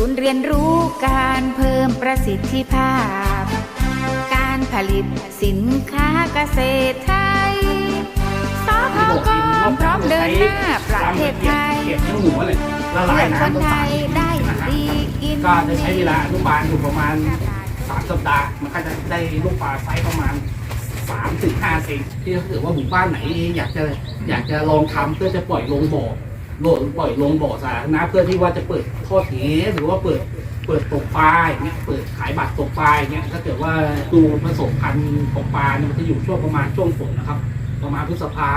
ศูนย์เรียนรู้การเพิ่มประสิทธิภาพ การผลิตสินค้าเกษตรไทยสพกพร้อมเดินหน้าประเทศไทยเก็บเนื้อหมูอะไรละลาเพื่ยอคนน้ำไทยได้ดีกินก็จะใช้เวลาอนุบาลอยู่ประมาณสามสัปดาห์มันก็จะได้ลูกปลาไซส์ประมาณสามถึงห้าเซนที่ถ้าเกิดว่าหมู่บ้านไหนอยากจะอยากจะลองทำเพื่อจะปล่อยลงบ่อ โหลดปล่อยลงบ่อสาธารณะเพื่อที่ว่าจะเปิดทอดเหหรือว่าเปิดเปิดตกปลาอย่างเงี้ยเปิดขายบัตรตกปลาอย่างเงี้ยถ้าเกิดว่าดูผสมพันธุ์ของปลาเนี่ยมันจะอยู่ช่วงประมาณช่วงฝนนะครับ ประมาณพฤษภา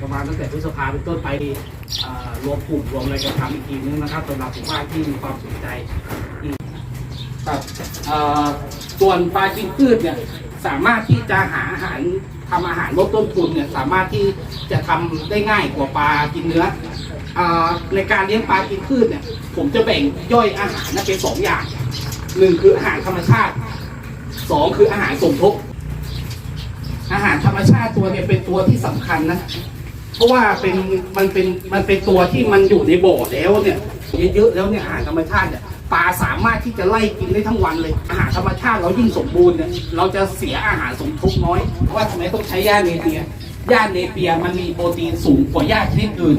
ประมาณตั้งแต่พฤษภาเป็นต้นไปรวมกลุ่มรวมอะไรกันทำอีกทีนึงนะครับสำหรับหมู่บ้าที่มีความสนใจครับเอ่อส่วนปลากินพืชเนี่ยสามารถที่จะหาอาหารทำอาหารลดต้นทุนเนี่ยสามารถที่จะทำได้ง่ายกว่าปลากินเนื้อ ในการเลี้ยงปลากินพืชเนี่ย ผมจะแบ่งย่อยอาหารนะเป็นสองอย่างหนึ่งคืออาหารธรรมชาติสองคืออาหารสมทบ อาหารธรรมชาติตัวเนี่ยเป็นตัวที่สำคัญนะเพราะว่าเป็นมันเป็นมันเป็นตัวที่มันอยู่ในบ่อแล้วเนี่ยเยอะๆแล้วเนี่ยอาหารธรรมชาติเนี่ยปลาสามารถที่จะไล่กินได้ทั้งวันเลย อาหารธรรมชาติเรายิ่งสมบูรณ์เนี่ยเราจะเสียอาหารสมทบน้อยเพราะว่าทำไมต้องใช้หญ้าเนเปีย หญ้าเนเปียมันมีโปรตีนสูงกว่าหญ้าชนิดอื่น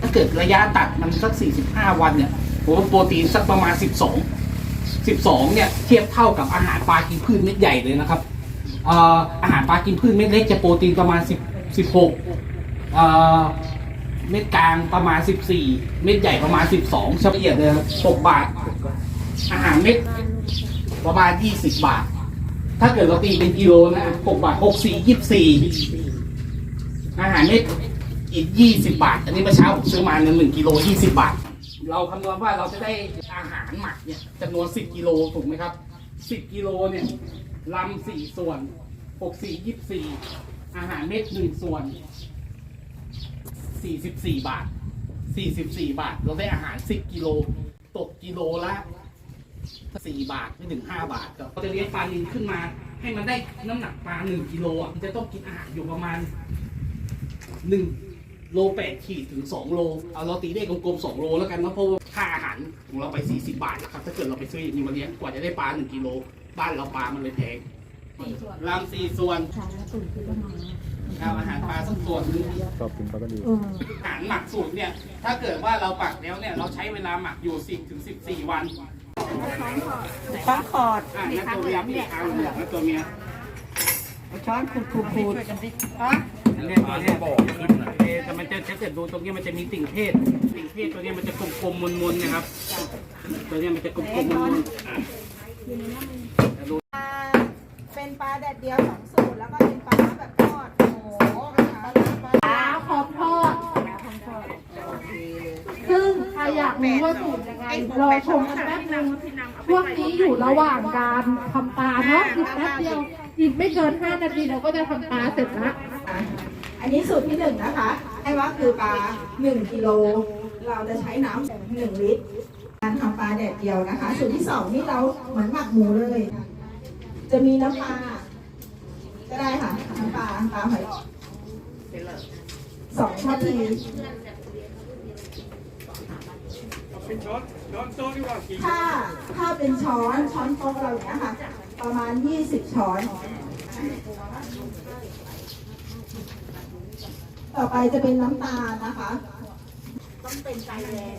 ถ้าเกิดระยะตัดมันสัก 45 วันเนี่ยผมว่าโปรตีนสักประมาณ 12 12 เนี่ยเทียบเท่ากับอาหารปลากินพืชเม็ดใหญ่เลยนะครับเอ่ออาหารปลากินพืชเม็ดเล็กจะโปรตีนประมาณ 10 16เอ่อเม็ดกลางประมาณ 14 เม็ดใหญ่ประมาณ 12เฉลี่ยเลยครับ6บาท อาหารเม็ดประมาณ 20 บาท ถ้าเกิดเราตีเป็นกิโลนะ6บาท 64 24 อาหารเม็ดอีก20บาท อันนี้เมื่อเช้าผมซื้อมาหนึ่งกิโล20บาท เราคำนวณว่าเราจะได้อาหารหมักเนี่ยจำนวน10กิโลถูกไหมครับ10กิโลเนี่ยลำสี่ส่วน6 4 24อาหารเม็ดหนึ่งส่วน44บาท44บาท เราได้อาหาร10กิโลตกกิโลละ4บาทไม่ถึง5บาทก็จะเลี้ยงปลานิลขึ้นมา ให้มันได้น้ำหนักปลา1กิโลอะมันจะต้องกินอาหารอยู่ประมาณ 1โล8ขีดถึง2โล เอาเราตีได้กลมๆ2โลแล้วกันนะเพราะว่าค่าอาหารของเราไป40บาทนะครับ ถ้าเกิดเราไปซื้ออย่างนี้มาเลี้ยงกว่าจะได้ปลา1กิโล บ้านเราปลามันเลยแพงลำสี่ส่วนเอาอาหารปลาสักส่วนหนึง ชอบกินปลากระดีอาหารหมักสูตรเนี่ย ถ้าเกิดว่าเราปักแล้วเนี่ย เราใช้เวลาหมักอยู่ 10ถึง14 วันช้อนขอดอ่านั่นตัวเมียพี่เอาเหลืองนั่นตัวเมีย ช้อนขูดขูดขูดอัน เนี้ยตัวเนี้ยบอกแต่มันจะถ้าเกิดดูตรงเนี้ยมันจะมีติ่งเพศติ่งเพศตัวเนี้ยมันจะกลมๆมนๆนะครับ ตัวเนี้ยมันจะกลมๆมนๆอะแต่ดูเป็นปลาแดดเดียวสองสูตรแล้วก็เป็นปลาแบบทอดโอ้โหปลาปลาปลาขอบทอด ซึ่งใครอยากรู้ว่าสูตรยังไงรอชมกันแป๊บนึงช่วงนี้อยู่ระหว่างการทำปลาเนาะอีกแป๊บเดียวอีกไม่เกิน 5 นาทีเราก็จะทำปลาเสร็จละ อันนี้สูตรที่หนึ่งนะคะ ให้ว่าคือปลาหนึ่งกิโล เราจะใช้น้ำหนึ่งลิตร การทำปลาแดดเดียวนะคะ สูตรที่สองนี่เราเหมือนหมักหมูเลย จะมีน้ำปลา ก็ได้ค่ะ น้ำปลาปลาหอยสองช้อนทีถ้าถ้าเป็นช้อนช้อนโต๊ะเราเนี้ยค่ะ ประมาณ 20 ช้อน ต่อไปจะเป็นน้ำตาลนะคะ ต้องเป็นไซส์แดง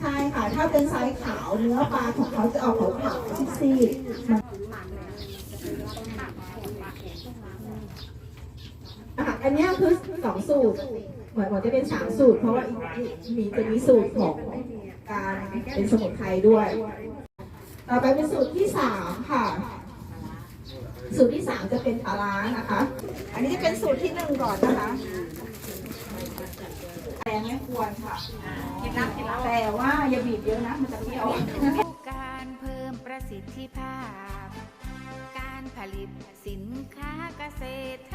ใช่ค่ะ ถ้าเป็นไซส์ขาวเนื้อปลาของเขาจะออกขาวๆซีดๆมันอะอันเนี้ยคือสองสูตรเหมือนว่าจะเป็นสามสูตร เพราะว่าอีกมีจะมีสูตรของการเป็นสมุนไพรด้วย ต่อไปเป็นสูตรที่สามค่ะสูตรที่สามจะเป็นปลาร้านะคะ อันนี้จะเป็นสูตรที่หนึ่งก่อนนะคะ แรงไม่ควรค่ะแต่ว่าอย่าบีบเยอะนะมันจะเปรี้ยวการเพิ่มประสิทธิภาพ การผลิตสินค้าเกษตรไท